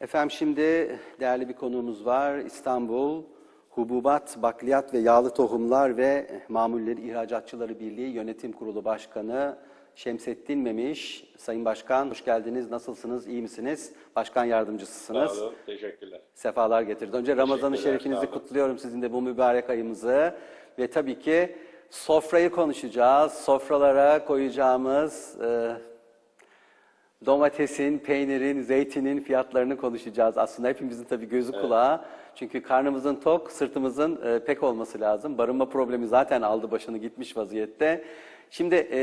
Efendim şimdi değerli bir konuğumuz var. İstanbul Hububat, Bakliyat ve Yağlı Tohumlar ve Mamulleri İhracatçıları Birliği Yönetim Kurulu Başkanı Şemsettin Memiş. Sayın Başkan hoş geldiniz. Nasılsınız? İyi misiniz? Başkan yardımcısısınız. Sağ olun, teşekkürler. Sefalar getirdi. Önce Ramazan-ı Şerifinizi kutluyorum sizin de bu mübarek ayımızı. Ve tabii ki sofrayı konuşacağız. Sofralara koyacağımız e, domatesin, peynirin, zeytinin fiyatlarını konuşacağız. Aslında hepimizin tabii gözü kulağı. Çünkü karnımızın tok, sırtımızın e, pek olması lazım. Barınma problemi zaten aldı başını gitmiş vaziyette. Şimdi e,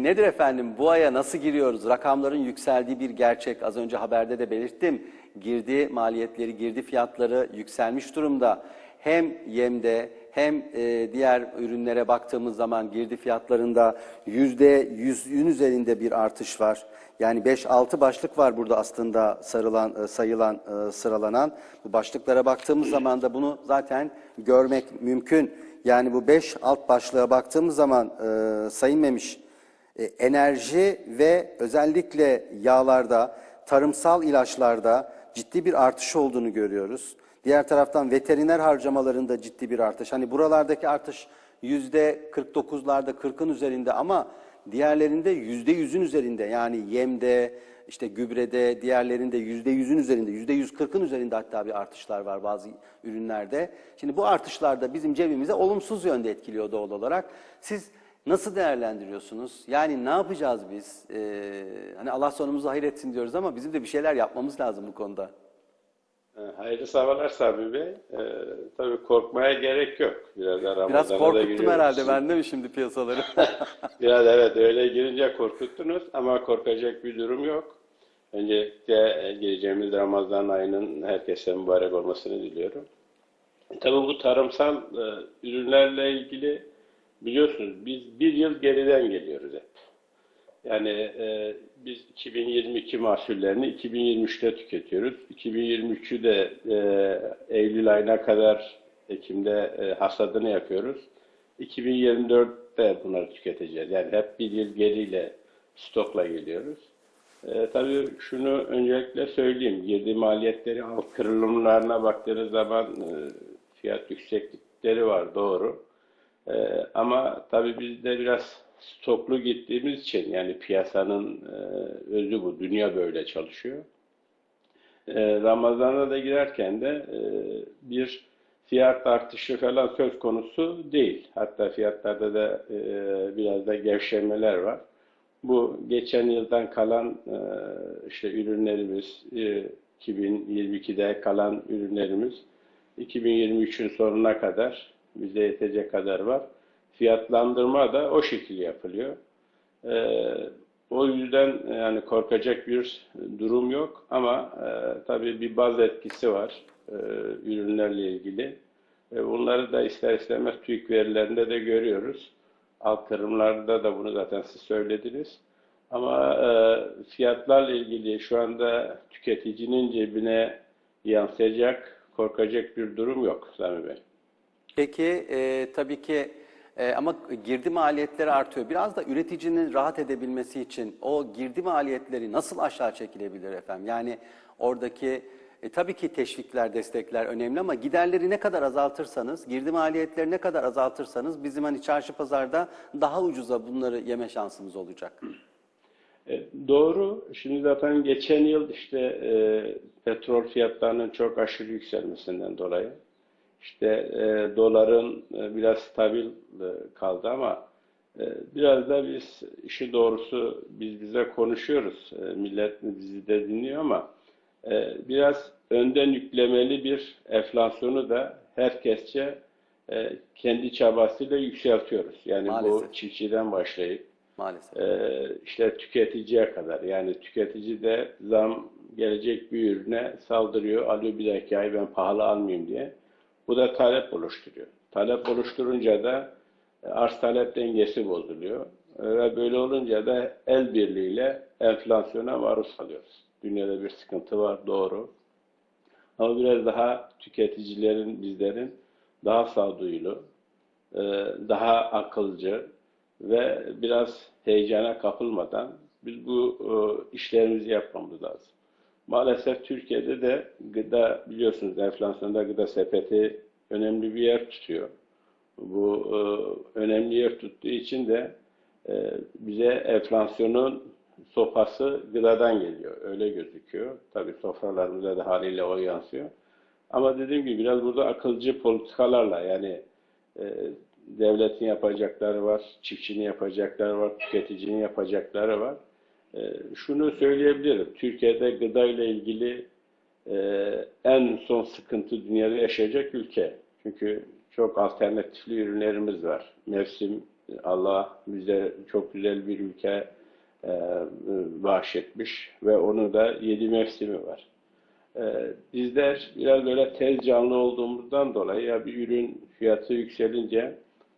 nedir efendim bu aya nasıl giriyoruz? Rakamların yükseldiği bir gerçek. Az önce haberde de belirttim. Girdi maliyetleri, girdi fiyatları yükselmiş durumda. Hem yemde hem e, diğer ürünlere baktığımız zaman girdi fiyatlarında yüzde yüzün üzerinde bir artış var. Yani 5-6 başlık var burada aslında sarılan, e, sayılan, e, sıralanan. Bu başlıklara baktığımız zaman da bunu zaten görmek mümkün. Yani bu 5 alt başlığa baktığımız zaman e, Sayın Memiş, e, enerji ve özellikle yağlarda, tarımsal ilaçlarda ciddi bir artış olduğunu görüyoruz. Diğer taraftan veteriner harcamalarında ciddi bir artış. Hani buralardaki artış yüzde 49'larda 40'ın üzerinde ama diğerlerinde yüzde yüzün üzerinde. Yani yemde, işte gübrede, diğerlerinde yüzde yüzün üzerinde, yüzde yüz kırkın üzerinde hatta bir artışlar var bazı ürünlerde. Şimdi bu artışlar da bizim cebimize olumsuz yönde etkiliyor doğal olarak. Siz Nasıl değerlendiriyorsunuz? Yani ne yapacağız biz? Ee, hani Allah sonumuzu hayır etsin diyoruz ama bizim de bir şeyler yapmamız lazım bu konuda. Ee, Hayırlı sabahlar Sabri Bey. Ee, tabii korkmaya gerek yok. Biraz da Biraz da korkuttum herhalde ben de mi şimdi piyasaları? Biraz evet öyle girince korkuttunuz ama korkacak bir durum yok. Öncelikle e, gireceğimiz Ramazan ayının herkese mübarek olmasını diliyorum. Tabii bu tarımsal e, ürünlerle ilgili biliyorsunuz biz bir yıl geriden geliyoruz hep. Yani e, biz 2022 mahsullerini 2023'te tüketiyoruz. 2023'ü de e, Eylül ayına kadar Ekim'de e, hasadını yapıyoruz. 2024'te bunları tüketeceğiz. Yani hep bir yıl geriyle stokla geliyoruz. E, tabii şunu öncelikle söyleyeyim. Girdi maliyetleri alt kırılımlarına baktığınız zaman e, fiyat yükseklikleri var doğru. E, ama tabii biz de biraz stoklu gittiğimiz için yani piyasanın e, özü bu. Dünya böyle çalışıyor. E, Ramazan'a da girerken de e, bir fiyat artışı falan söz konusu değil. Hatta fiyatlarda da biraz da gevşemeler var. Bu geçen yıldan kalan işte ürünlerimiz, e, 2022'de kalan ürünlerimiz 2023'ün sonuna kadar bize yetecek kadar var. Fiyatlandırma da o şekilde yapılıyor. E, o yüzden yani korkacak bir durum yok ama e, tabii bir baz etkisi var e, ürünlerle ilgili. E, bunları da ister istemez TÜİK verilerinde de görüyoruz. Alt kırımlarda da bunu zaten siz söylediniz. Ama e, fiyatlarla ilgili şu anda tüketicinin cebine yansıyacak, korkacak bir durum yok Sami Bey. Peki e, tabii ki e, ama girdi maliyetleri artıyor. Biraz da üreticinin rahat edebilmesi için o girdi maliyetleri nasıl aşağı çekilebilir efendim? Yani oradaki e, tabii ki teşvikler, destekler önemli ama giderleri ne kadar azaltırsanız, girdi maliyetleri ne kadar azaltırsanız bizim hani çarşı pazarda daha ucuza bunları yeme şansımız olacak. E, Doğru. Şimdi zaten geçen yıl işte e, petrol fiyatlarının çok aşırı yükselmesinden dolayı işte e, doların e, biraz stabil e, kaldı ama e, biraz da biz işi doğrusu biz bize konuşuyoruz. E, millet bizi de dinliyor ama e, biraz önden yüklemeli bir enflasyonu da herkesçe e, kendi çabasıyla yükseltiyoruz. Yani Maalesef. bu çiftçiden başlayıp Maalesef. ee, işte tüketiciye kadar yani tüketici de zam gelecek bir ürüne saldırıyor alıyor bir dakika ay ben pahalı almayayım diye. Bu da talep oluşturuyor. Talep oluşturunca da e, arz talep dengesi bozuluyor. E, Ve böyle olunca da el birliğiyle enflasyona maruz kalıyoruz. Dünyada bir sıkıntı var doğru. Ama biraz daha tüketicilerin, bizlerin daha sağduyulu, e, daha akılcı ve biraz heyecana kapılmadan biz bu işlerimizi yapmamız lazım. Maalesef Türkiye'de de gıda biliyorsunuz enflasyonda gıda sepeti önemli bir yer tutuyor. Bu e, önemli yer tuttuğu için de e, bize enflasyonun sopası gıdadan geliyor. Öyle gözüküyor. Tabii sofralarımıza da haliyle o yansıyor. Ama dediğim gibi biraz burada akılcı politikalarla yani e, devletin yapacakları var, çiftçinin yapacakları var, tüketicinin yapacakları var. E, şunu söyleyebilirim. Türkiye'de gıda ile ilgili e, en son sıkıntı dünyada yaşayacak ülke. Çünkü çok alternatifli ürünlerimiz var. Mevsim Allah bize çok güzel bir ülke e, bahşetmiş ve onu da yedi mevsimi var. E, bizler biraz böyle tez canlı olduğumuzdan dolayı ya bir ürün fiyatı yükselince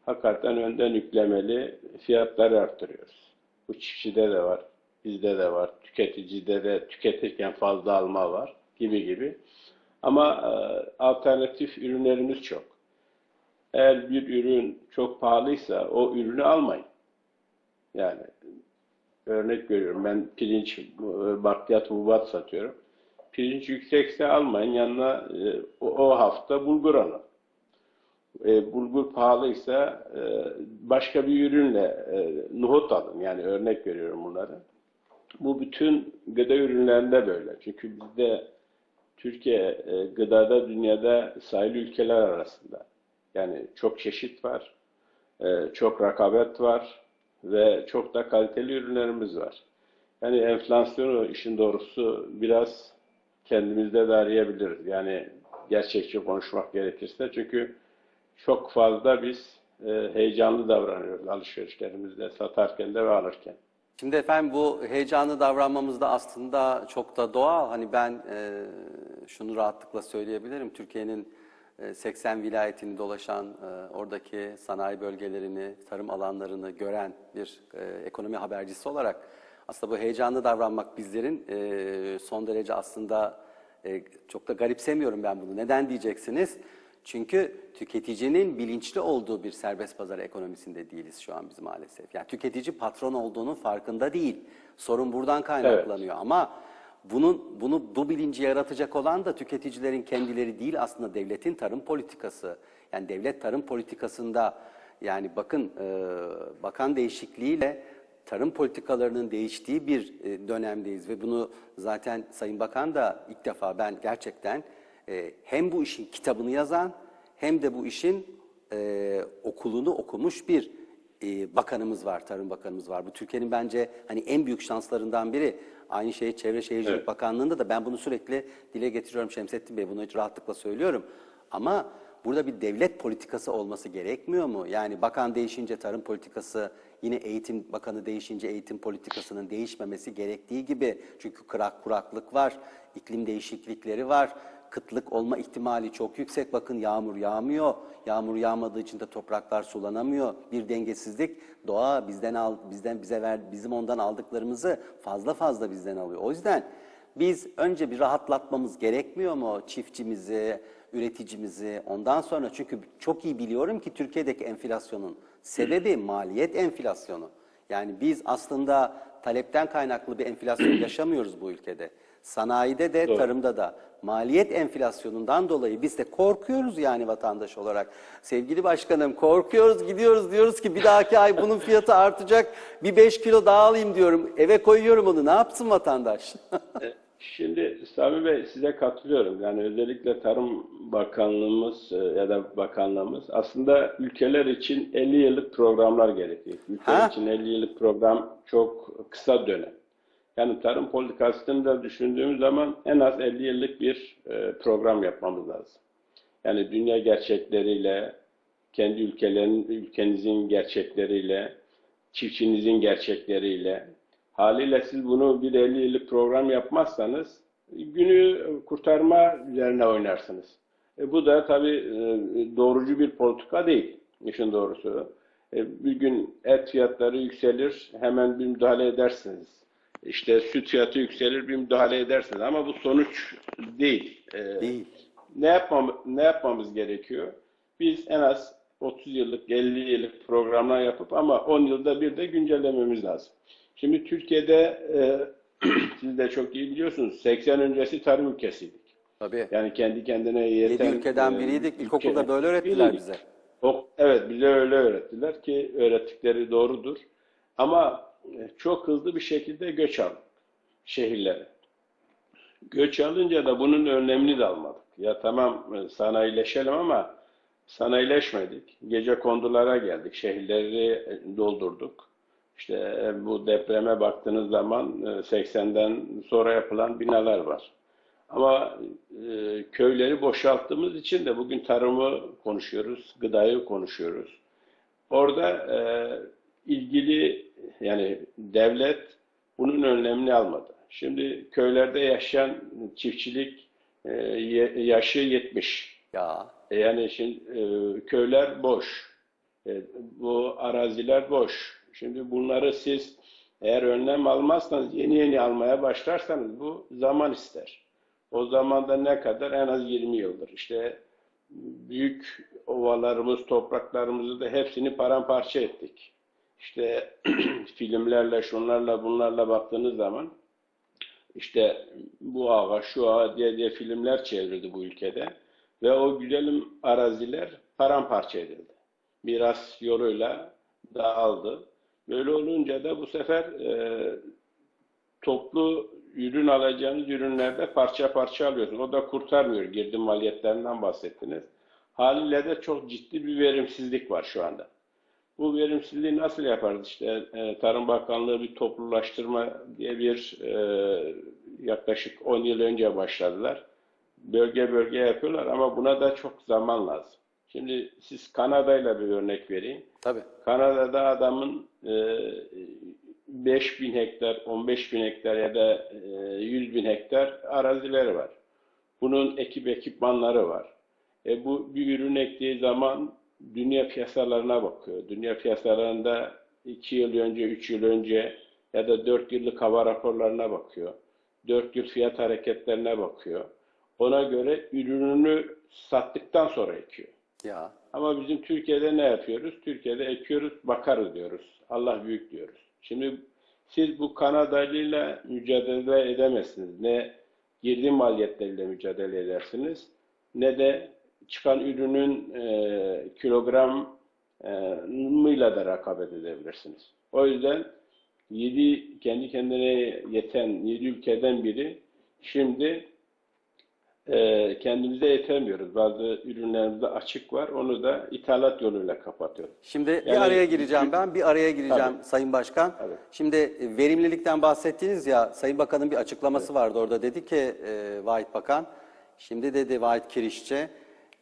hakikaten önden yüklemeli fiyatları arttırıyoruz. Bu çiftçide de var, bizde de var, tüketicide de tüketirken fazla alma var gibi gibi. Ama e, alternatif ürünlerimiz çok. Eğer bir ürün çok pahalıysa o ürünü almayın. Yani örnek veriyorum ben pirinç, e, bakliyat, hububat satıyorum. Pirinç yüksekse almayın yanına e, o, o hafta bulgur alın. E, bulgur pahalıysa e, başka bir ürünle e, nohut alın. Yani örnek veriyorum bunları. Bu bütün gıda ürünlerinde böyle. Çünkü bizde Türkiye e, gıdada dünyada sayılı ülkeler arasında. Yani çok çeşit var, e, çok rakabet var ve çok da kaliteli ürünlerimiz var. Yani enflasyonu işin doğrusu biraz kendimizde de arayabiliriz. Yani gerçekçi konuşmak gerekirse. Çünkü çok fazla biz e, heyecanlı davranıyoruz alışverişlerimizde, satarken de ve alırken. Şimdi efendim bu heyecanlı davranmamız da aslında çok da doğal. Hani ben e, şunu rahatlıkla söyleyebilirim. Türkiye'nin e, 80 vilayetini dolaşan, e, oradaki sanayi bölgelerini, tarım alanlarını gören bir e, ekonomi habercisi olarak aslında bu heyecanlı davranmak bizlerin e, son derece aslında e, çok da garipsemiyorum ben bunu. Neden diyeceksiniz? Çünkü tüketicinin bilinçli olduğu bir serbest pazar ekonomisinde değiliz şu an biz maalesef. Yani tüketici patron olduğunun farkında değil. Sorun buradan kaynaklanıyor ama bunun bunu bu bilinci yaratacak olan da tüketicilerin kendileri değil aslında devletin tarım politikası. Yani devlet tarım politikasında yani bakın e, bakan değişikliğiyle tarım politikalarının değiştiği bir e, dönemdeyiz ve bunu zaten Sayın Bakan da ilk defa ben gerçekten e, hem bu işin kitabını yazan hem de bu işin e, okulunu okumuş bir e, bakanımız var, Tarım Bakanımız var. Bu Türkiye'nin bence hani en büyük şanslarından biri. Aynı şey Çevre Şehircilik Evet. Bakanlığı'nda da ben bunu sürekli dile getiriyorum Şemsettin Bey. Bunu hiç rahatlıkla söylüyorum. Ama burada bir devlet politikası olması gerekmiyor mu? Yani bakan değişince tarım politikası, yine eğitim bakanı değişince eğitim politikasının değişmemesi gerektiği gibi. Çünkü kurak kuraklık var, iklim değişiklikleri var kıtlık olma ihtimali çok yüksek. Bakın yağmur yağmıyor. Yağmur yağmadığı için de topraklar sulanamıyor. Bir dengesizlik doğa bizden al bizden bize ver bizim ondan aldıklarımızı fazla fazla bizden alıyor. O yüzden biz önce bir rahatlatmamız gerekmiyor mu çiftçimizi, üreticimizi? Ondan sonra çünkü çok iyi biliyorum ki Türkiye'deki enflasyonun sebebi maliyet enflasyonu. Yani biz aslında talepten kaynaklı bir enflasyon yaşamıyoruz bu ülkede. Sanayide de, Doğru. tarımda da maliyet enflasyonundan dolayı biz de korkuyoruz yani vatandaş olarak. Sevgili başkanım korkuyoruz gidiyoruz diyoruz ki bir dahaki ay bunun fiyatı artacak bir 5 kilo daha alayım diyorum. Eve koyuyorum onu ne yapsın vatandaş? Şimdi Sami Bey size katılıyorum. Yani özellikle Tarım Bakanlığımız e, ya da bakanlığımız aslında ülkeler için 50 yıllık programlar gerekiyor. Ülkeler Ha? için 50 yıllık program çok kısa dönem. Yani tarım politikasını da düşündüğümüz zaman en az 50 yıllık bir e, program yapmamız lazım. Yani dünya gerçekleriyle, kendi ülkelerin, ülkenizin gerçekleriyle, çiftçinizin gerçekleriyle, haliyle siz bunu bir 50 yıllık program yapmazsanız günü kurtarma üzerine oynarsınız. E, bu da tabii e, doğrucu bir politika değil, işin doğrusu. E, bir gün et fiyatları yükselir, hemen bir müdahale edersiniz. İşte süt fiyatı yükselir, bir müdahale edersiniz. Ama bu sonuç değil. E, Değil. ne yapmam ne yapmamız gerekiyor? Biz en az 30 yıllık, 50 yıllık programlar yapıp ama 10 yılda bir de güncellememiz lazım. Şimdi Türkiye'de e, siz de çok iyi biliyorsunuz 80 öncesi tarım ülkesiydik. Tabii. Yani kendi kendine yeten... Yedi ülkeden e, biriydik. ülke- İlkokulda böyle öğrettiler biriydik. bize. O, evet bize öyle öğrettiler ki öğrettikleri doğrudur. Ama çok hızlı bir şekilde göç aldık şehirlere. Göç alınca da bunun önlemini de almadık. Ya tamam e, sanayileşelim ama sanayileşmedik. Gece kondulara geldik. Şehirleri e, doldurduk. İşte e, bu depreme baktığınız zaman e, 80'den sonra yapılan binalar var. Ama köyleri boşalttığımız için de bugün tarımı konuşuyoruz, gıdayı konuşuyoruz. Orada ilgili yani devlet bunun önlemini almadı. Şimdi köylerde yaşayan çiftçilik e, yaşı 70. Ya E, Yani şimdi e, köyler boş. E, bu araziler boş. Şimdi bunları siz eğer önlem almazsanız yeni yeni almaya başlarsanız bu zaman ister. O zaman da ne kadar? En az 20 yıldır. İşte büyük ovalarımız, topraklarımızı da hepsini paramparça ettik. İşte filmlerle, şunlarla, bunlarla baktığınız zaman işte bu ağa, şu ağa diye diye filmler çevrildi bu ülkede. Ve o güzelim araziler paramparça edildi. Miras yoluyla dağıldı. Böyle olunca da bu sefer e, toplu ürün alacağınız ürünlerde parça parça alıyorsun. O da kurtarmıyor. Girdi maliyetlerinden bahsettiniz. Haliyle de çok ciddi bir verimsizlik var şu anda. Bu verimsizliği nasıl yaparız? İşte e, Tarım Bakanlığı bir toplulaştırma diye bir e, yaklaşık 10 yıl önce başladılar. Bölge bölge yapıyorlar ama buna da çok zaman lazım. Şimdi siz Kanada'yla bir örnek vereyim. tabii. Kanada'da adamın e, 5 bin hektar, 15 bin hektar ya da e, 100 bin hektar arazileri var. Bunun ekip ekipmanları var. E, bu bir ürün ektiği zaman dünya piyasalarına bakıyor. Dünya piyasalarında 2 yıl önce, 3 yıl önce ya da 4 yıllık hava raporlarına bakıyor. 4 yıl fiyat hareketlerine bakıyor. Ona göre ürününü sattıktan sonra ekiyor. Ya Ama bizim Türkiye'de ne yapıyoruz? Türkiye'de ekiyoruz, bakarız diyoruz. Allah büyük diyoruz. Şimdi siz bu Kanadalıyla mücadele edemezsiniz. Ne girdi maliyetleriyle mücadele edersiniz ne de çıkan ürünün e, kilogram e, mıyla da rekabet edebilirsiniz. O yüzden 7 kendi kendine yeten 7 ülkeden biri şimdi e, kendimize yetemiyoruz. Bazı ürünlerimizde açık var. Onu da ithalat yoluyla kapatıyoruz. Şimdi bir Yani- araya gireceğim ben, bir araya gireceğim Tabii. Sayın Başkan. Tabii. Şimdi e, verimlilikten bahsettiniz ya, Sayın Bakan'ın bir açıklaması vardı orada. Dedi ki e, Vahit Bakan, şimdi dedi Vahit Kirişçi,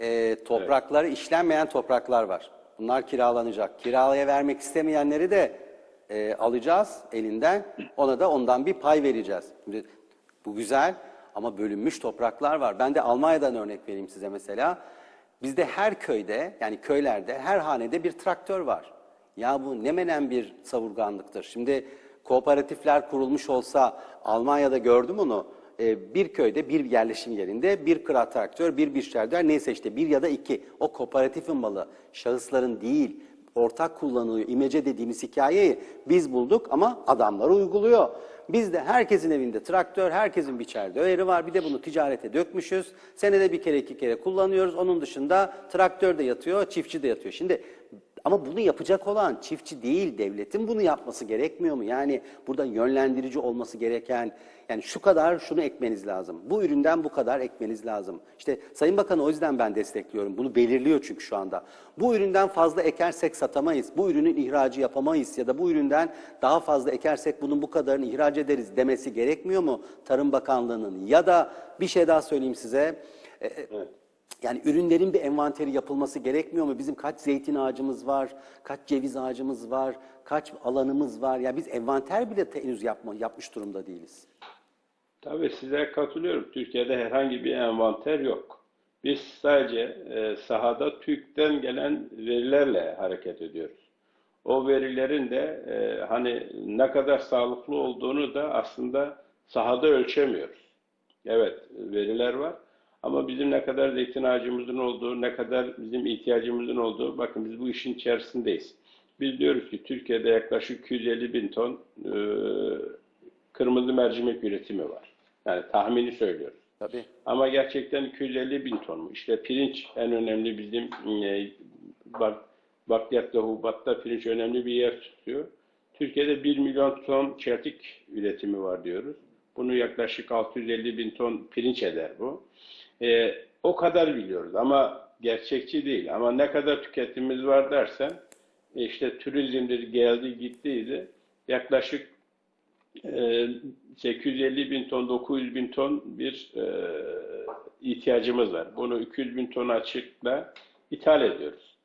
e, toprakları işlenmeyen topraklar var. Bunlar kiralanacak. Kiralaya vermek istemeyenleri de e, alacağız elinden, ona da ondan bir pay vereceğiz. Şimdi, bu güzel ama bölünmüş topraklar var. Ben de Almanya'dan örnek vereyim size mesela. Bizde her köyde yani köylerde her hanede bir traktör var. Ya bu ne menen bir savurganlıktır. Şimdi kooperatifler kurulmuş olsa Almanya'da gördüm onu. Ee, bir köyde bir yerleşim yerinde bir kıra traktör, bir biçerler neyse işte bir ya da iki. O kooperatifin malı. Şahısların değil ortak kullanılıyor. İmece dediğimiz hikayeyi biz bulduk ama adamlar uyguluyor. Biz de herkesin evinde traktör, herkesin biçer döveri var. Bir de bunu ticarete dökmüşüz. Senede bir kere iki kere kullanıyoruz. Onun dışında traktör de yatıyor, çiftçi de yatıyor. Şimdi ama bunu yapacak olan çiftçi değil, devletin bunu yapması gerekmiyor mu? Yani burada yönlendirici olması gereken, yani şu kadar şunu ekmeniz lazım. Bu üründen bu kadar ekmeniz lazım. İşte Sayın Bakan'ı o yüzden ben destekliyorum. Bunu belirliyor çünkü şu anda. Bu üründen fazla ekersek satamayız. Bu ürünün ihracı yapamayız ya da bu üründen daha fazla ekersek bunun bu kadarını ihraç ederiz demesi gerekmiyor mu Tarım Bakanlığı'nın? Ya da bir şey daha söyleyeyim size. Ee, yani ürünlerin bir envanteri yapılması gerekmiyor mu? Bizim kaç zeytin ağacımız var, kaç ceviz ağacımız var, kaç alanımız var. Ya biz envanter bile henüz yapma, yapmış durumda değiliz. Tabii size katılıyorum. Türkiye'de herhangi bir envanter yok. Biz sadece e, sahada TÜİK'ten gelen verilerle hareket ediyoruz. O verilerin de e, hani ne kadar sağlıklı olduğunu da aslında sahada ölçemiyoruz. Evet, veriler var. Ama bizim ne kadar zeytin ağacımızın olduğu, ne kadar bizim ihtiyacımızın olduğu, bakın biz bu işin içerisindeyiz. Biz diyoruz ki Türkiye'de yaklaşık 250 bin ton e, kırmızı mercimek üretimi var. Yani tahmini söylüyoruz. Tabii. Ama gerçekten 250 bin ton mu? İşte pirinç en önemli bizim e, bak, bakliyat ve hububatta pirinç önemli bir yer tutuyor. Türkiye'de 1 milyon ton çeltik üretimi var diyoruz. Bunu yaklaşık 650 bin ton pirinç eder bu. E, o kadar biliyoruz ama gerçekçi değil. Ama ne kadar tüketimimiz var dersen e, işte turizmdir geldi gittiydi. Yaklaşık e, 850 bin ton, 900 bin ton bir e, ihtiyacımız var. Bunu 200 bin ton açıkla ithal ediyoruz.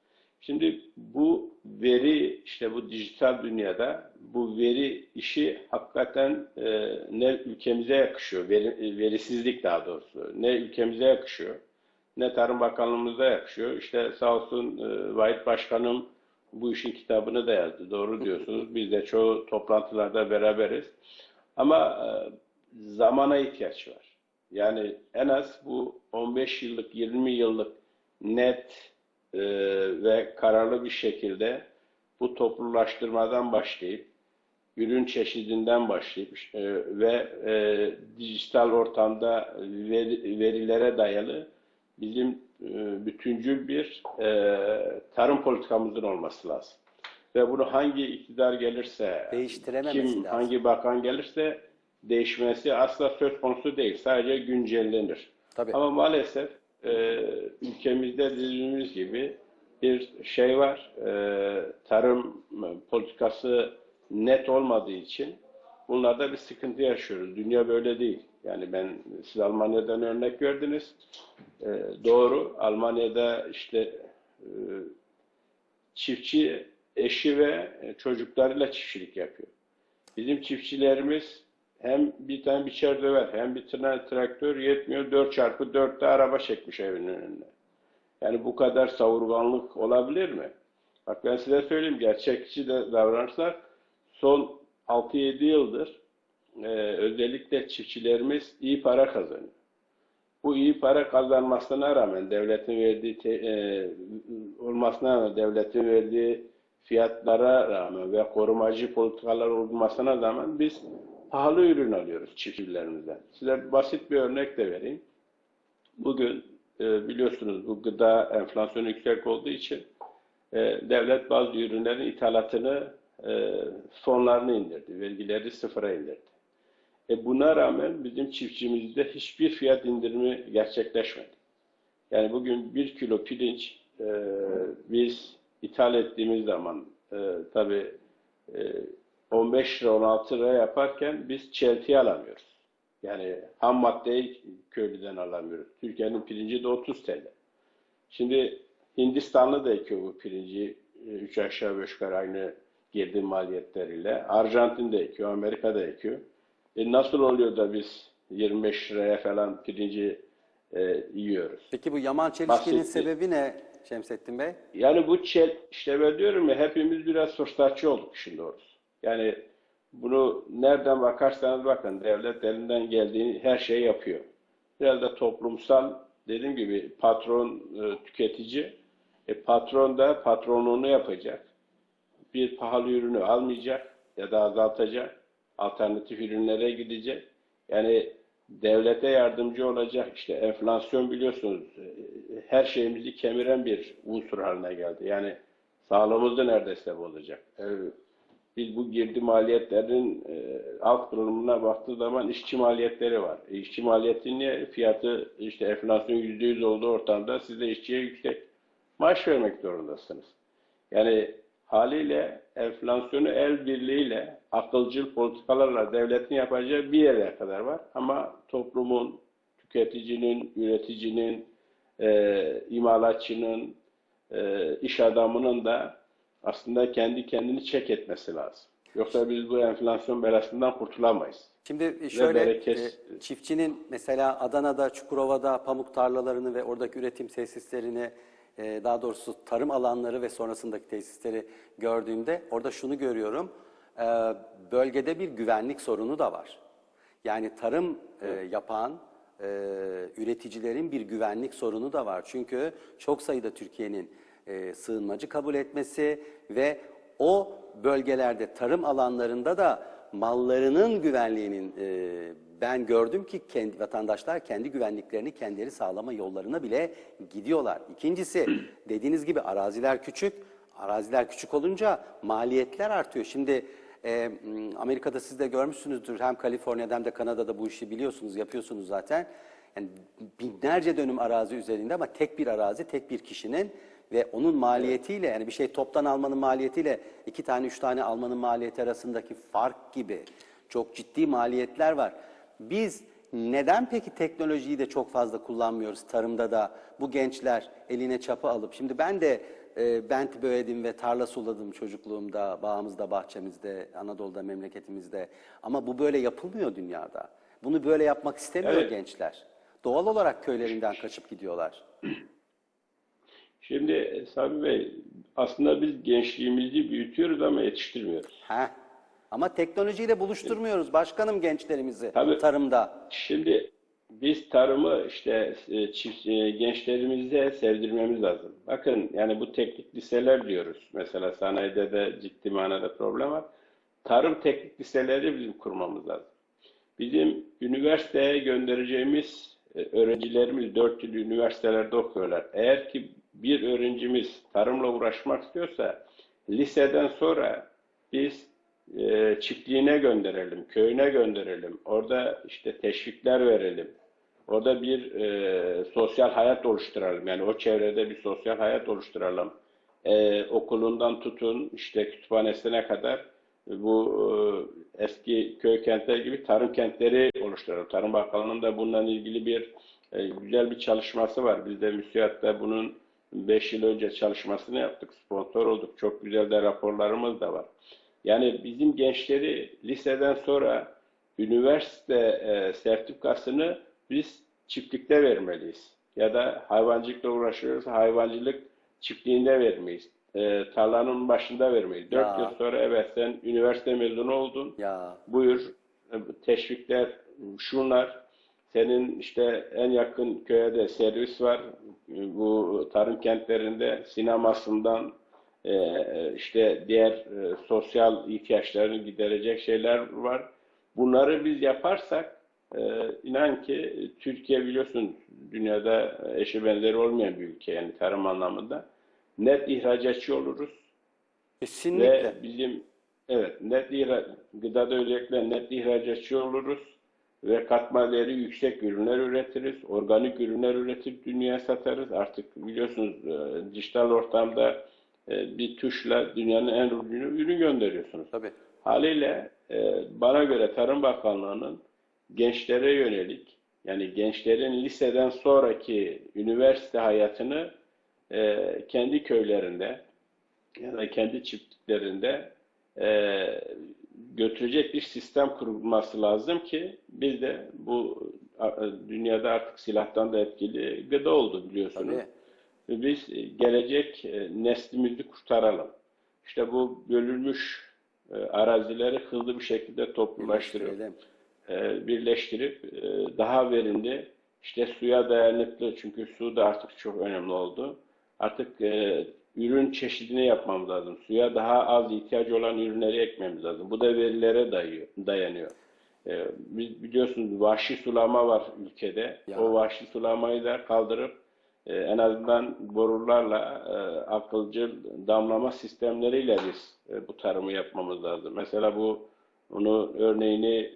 Şimdi bu veri işte bu dijital dünyada bu veri işi hakikaten e, ne ülkemize yakışıyor, veri, verisizlik daha doğrusu ne ülkemize yakışıyor ne Tarım Bakanlığımıza yakışıyor. İşte sağ olsun e, Vahit Başkanım bu işin kitabını da yazdı. Doğru diyorsunuz. Biz de çoğu toplantılarda beraberiz. Ama e, zamana ihtiyaç var. Yani en az bu 15 yıllık, 20 yıllık net e, ve kararlı bir şekilde bu toplulaştırmadan başlayıp ürün çeşidinden başlayıp e, ve e, dijital ortamda veri- verilere dayalı bizim e, bütüncül bir e, tarım politikamızın olması lazım. Ve bunu hangi iktidar gelirse, kim, lazım. hangi bakan gelirse değişmesi asla söz konusu değil. Sadece güncellenir. Tabii. Ama maalesef e, ülkemizde dediğimiz gibi bir şey var. E, tarım politikası net olmadığı için bunlarda bir sıkıntı yaşıyoruz. Dünya böyle değil. Yani ben siz Almanya'dan örnek verdiniz. E, doğru. Almanya'da işte e, çiftçi eşi ve çocuklarıyla çiftçilik yapıyor. Bizim çiftçilerimiz hem bir tane biçer döver hem bir tane traktör yetmiyor 4 çarpı 4'te araba çekmiş evinin önüne. Yani bu kadar savurganlık olabilir mi? Bak ben size söyleyeyim gerçekçi de davranışlar son 6-7 yıldır e, özellikle çiftçilerimiz iyi para kazanıyor. Bu iyi para kazanmasına rağmen devletin verdiği te- e, olmasına rağmen devletin verdiği fiyatlara rağmen ve korumacı politikalar olmasına rağmen biz pahalı ürün alıyoruz çiftçilerimizden. Size basit bir örnek de vereyim. Bugün e, biliyorsunuz bu gıda enflasyonu yüksek olduğu için e, devlet bazı ürünlerin ithalatını e, fonlarını indirdi. Vergileri sıfıra indirdi. E buna rağmen bizim çiftçimizde hiçbir fiyat indirimi gerçekleşmedi. Yani bugün bir kilo pirinç e, biz ithal ettiğimiz zaman e, tabii e, 15 lira 16 lira yaparken biz çeltiği alamıyoruz. Yani ham maddeyi köylüden alamıyoruz. Türkiye'nin pirinci de 30 TL. Şimdi Hindistanlı da ekiyor bu pirinci 3 aşağı 5 yukarı aynı girdi maliyetleriyle. Arjantin de ekiyor, Amerika da ekiyor. E nasıl oluyor da biz 25 liraya falan pirinci e, yiyoruz? Peki bu yaman çelişkinin Bahsetti- sebebi ne Şemsettin Bey? Yani bu çel, işte ben diyorum ya hepimiz biraz fırsatçı olduk işin doğrusu. Yani bunu nereden bakarsanız bakın devlet elinden geldiğini her şeyi yapıyor. Biraz da toplumsal dediğim gibi patron e, tüketici e, patron da patronluğunu yapacak. Bir pahalı ürünü almayacak ya da azaltacak. Alternatif ürünlere gidecek. Yani devlete yardımcı olacak. İşte enflasyon biliyorsunuz e, her şeyimizi kemiren bir unsur haline geldi. Yani sağlığımız da neredeyse bozacak. E, Biz bu girdi maliyetlerin e, alt kırılımına baktığı zaman işçi maliyetleri var. E, işçi maliyetini fiyatı işte enflasyon %100 olduğu ortamda siz de işçiye yüksek maaş vermek zorundasınız. Yani haliyle enflasyonu el birliğiyle akılcıl politikalarla devletin yapacağı bir yere kadar var. Ama toplumun, tüketicinin, üreticinin, e, imalatçının, e, iş adamının da aslında kendi kendini çek etmesi lazım. Yoksa biz bu enflasyon belasından kurtulamayız. Şimdi şöyle bereket- e, çiftçinin mesela Adana'da, Çukurova'da pamuk tarlalarını ve oradaki üretim tesislerini e, daha doğrusu tarım alanları ve sonrasındaki tesisleri gördüğümde orada şunu görüyorum. E, bölgede bir güvenlik sorunu da var. Yani tarım e, yapan e, üreticilerin bir güvenlik sorunu da var. Çünkü çok sayıda Türkiye'nin e, sığınmacı kabul etmesi ve o bölgelerde tarım alanlarında da mallarının güvenliğinin e, ben gördüm ki kendi vatandaşlar kendi güvenliklerini kendileri sağlama yollarına bile gidiyorlar. İkincisi dediğiniz gibi araziler küçük. Araziler küçük olunca maliyetler artıyor. Şimdi e, Amerika'da siz de görmüşsünüzdür hem Kaliforniya'da hem de Kanada'da bu işi biliyorsunuz, yapıyorsunuz zaten. Yani binlerce dönüm arazi üzerinde ama tek bir arazi, tek bir kişinin ve onun maliyetiyle yani bir şey toptan almanın maliyetiyle iki tane üç tane almanın maliyeti arasındaki fark gibi çok ciddi maliyetler var. Biz neden peki teknolojiyi de çok fazla kullanmıyoruz tarımda da bu gençler eline çapı alıp şimdi ben de e, bent böğedim ve tarla suladım çocukluğumda, bağımızda, bahçemizde, Anadolu'da, memleketimizde. Ama bu böyle yapılmıyor dünyada. Bunu böyle yapmak istemiyor Evet. gençler. Doğal olarak köylerinden kaçıp gidiyorlar. Şimdi Sami Bey, aslında biz gençliğimizi büyütüyoruz ama yetiştirmiyoruz. Heh. Ama teknolojiyle buluşturmuyoruz başkanım gençlerimizi Tabii. tarımda. Şimdi biz tarımı işte e, çift, e, gençlerimize sevdirmemiz lazım. Bakın yani bu teknik liseler diyoruz. Mesela sanayide de ciddi manada problem var. Tarım teknik liseleri bizim kurmamız lazım. Bizim üniversiteye göndereceğimiz e, öğrencilerimiz dört yıl üniversitelerde okuyorlar. Eğer ki bir öğrencimiz tarımla uğraşmak istiyorsa liseden sonra biz e, çiftliğine gönderelim, köyüne gönderelim. Orada işte teşvikler verelim. Orada bir e, sosyal hayat oluşturalım. Yani o çevrede bir sosyal hayat oluşturalım. E, okulundan tutun işte kütüphanesine kadar bu e, eski köy kentler gibi tarım kentleri oluşturalım. Tarım Bakanlığı'nın da bununla ilgili bir e, güzel bir çalışması var. Biz de müsiyatta bunun 5 yıl önce çalışmasını yaptık. Sponsor olduk. Çok güzel de raporlarımız da var. Yani bizim gençleri liseden sonra üniversite e, sertifikasını biz çiftlikte vermeliyiz. Ya da hayvancılıkla uğraşıyoruz, hayvancılık çiftliğinde vermeyiz. E, tarlanın başında vermeyiz. Dört Ya. yıl sonra evet sen üniversite mezunu oldun. Ya Buyur e, teşvikler, şunlar. Senin işte en yakın köye de servis var. E, Bu tarım kentlerinde sinemasından e, işte diğer e, sosyal ihtiyaçlarını giderecek şeyler var. Bunları biz yaparsak e, inan ki Türkiye biliyorsun dünyada eşi benzeri olmayan bir ülke yani tarım anlamında. Net ihracatçı oluruz. kesinlikle. Ve bizim evet net ihra, gıdada özellikle net ihracatçı oluruz ve katma değeri yüksek ürünler üretiriz. Organik ürünler üretip dünyaya satarız. Artık biliyorsunuz e, dijital ortamda e, bir tuşla dünyanın en ürünü ürün gönderiyorsunuz. Tabii. Haliyle e, bana göre Tarım Bakanlığı'nın gençlere yönelik yani gençlerin liseden sonraki üniversite hayatını e, kendi köylerinde ya da kendi çiftliklerinde e, götürecek bir sistem kurulması lazım ki biz de bu dünyada artık silahtan da etkili gıda oldu biliyorsunuz. Tabii. Biz gelecek e, neslimizi kurtaralım. İşte bu bölünmüş e, arazileri hızlı bir şekilde e, birleştirip e, daha verimli, işte suya dayanıklı çünkü su da artık çok önemli oldu. Artık e, ürün çeşidini yapmamız lazım. Suya daha az ihtiyacı olan ürünleri ekmemiz lazım. Bu da verilere dayanıyor. E, biz biliyorsunuz vahşi sulama var ülkede. Ya. O vahşi sulamayı da kaldırıp e, en azından borularla e, akılcıl damlama sistemleriyle biz e, bu tarımı yapmamız lazım. Mesela bu bunu örneğini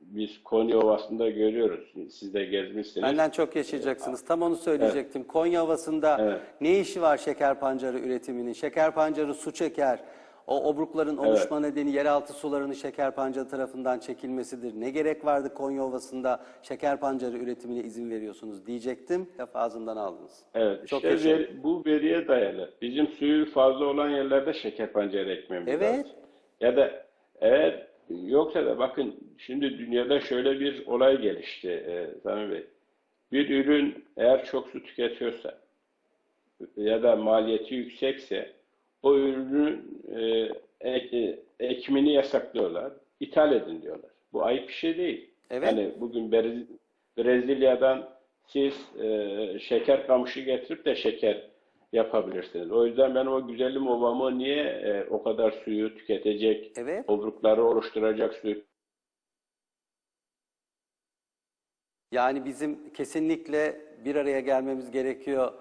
biz Konya Ovası'nda görüyoruz. Siz de gezmişsiniz. Benden çok yaşayacaksınız. Tam onu söyleyecektim. Konya Ovası'nda Evet. ne işi var şeker pancarı üretiminin? Şeker pancarı su çeker. O obrukların oluşma nedeni yeraltı sularının şeker pancarı tarafından çekilmesidir. Ne gerek vardı Konya Ovası'nda şeker pancarı üretimine izin veriyorsunuz diyecektim. Laf ağzımdan aldınız. Evet, Çok işte ver- bu veriye dayalı. Bizim suyu fazla olan yerlerde şeker pancarı ekmemiz Evet. lazım. Ya da eğer yoksa da bakın şimdi dünyada şöyle bir olay gelişti e, Sami Bey. Bir ürün eğer çok su tüketiyorsa ya da maliyeti yüksekse o ürünün e, ek- ekimini yasaklıyorlar. ithal edin diyorlar. Bu ayıp bir şey değil. Evet. Hani bugün Brez- Brezilya'dan siz e, şeker kamışı getirip de şeker yapabilirsiniz. O yüzden ben o güzelim ovamı niye e, o kadar suyu tüketecek, Evet. obrukları oluşturacak suyu Yani bizim kesinlikle bir araya gelmemiz gerekiyor.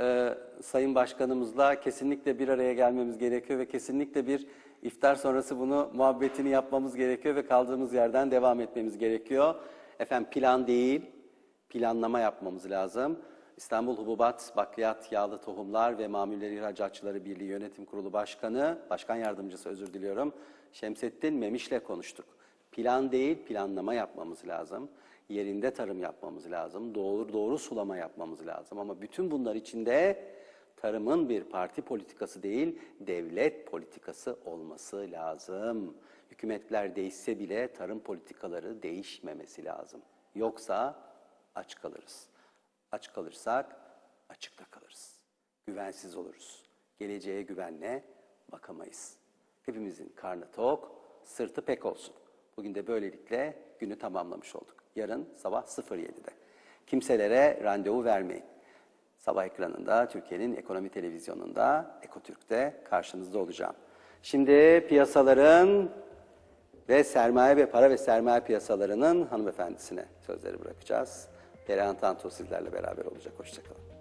Ee, Sayın Başkanımızla kesinlikle bir araya gelmemiz gerekiyor ve kesinlikle bir iftar sonrası bunu muhabbetini yapmamız gerekiyor ve kaldığımız yerden devam etmemiz gerekiyor. Efendim plan değil, planlama yapmamız lazım. İstanbul Hububat, Bakliyat, Yağlı Tohumlar ve Mamulleri İhracatçıları Birliği Yönetim Kurulu Başkanı, Başkan Yardımcısı özür diliyorum, Şemsettin Memiş'le konuştuk. Plan değil, planlama yapmamız lazım. Yerinde tarım yapmamız lazım. Doğru doğru sulama yapmamız lazım. Ama bütün bunlar içinde tarımın bir parti politikası değil, devlet politikası olması lazım. Hükümetler değişse bile tarım politikaları değişmemesi lazım. Yoksa aç kalırız. Aç kalırsak açıkta kalırız. Güvensiz oluruz. Geleceğe güvenle bakamayız. Hepimizin karnı tok, sırtı pek olsun. Bugün de böylelikle günü tamamlamış olduk. Yarın sabah 07'de. Kimselere randevu vermeyin. Sabah ekranında, Türkiye'nin ekonomi televizyonunda, Ekotürk'te karşınızda olacağım. Şimdi piyasaların ve sermaye ve para ve sermaye piyasalarının hanımefendisine sözleri bırakacağız. Perihan Tanto sizlerle beraber olacak. Hoşçakalın.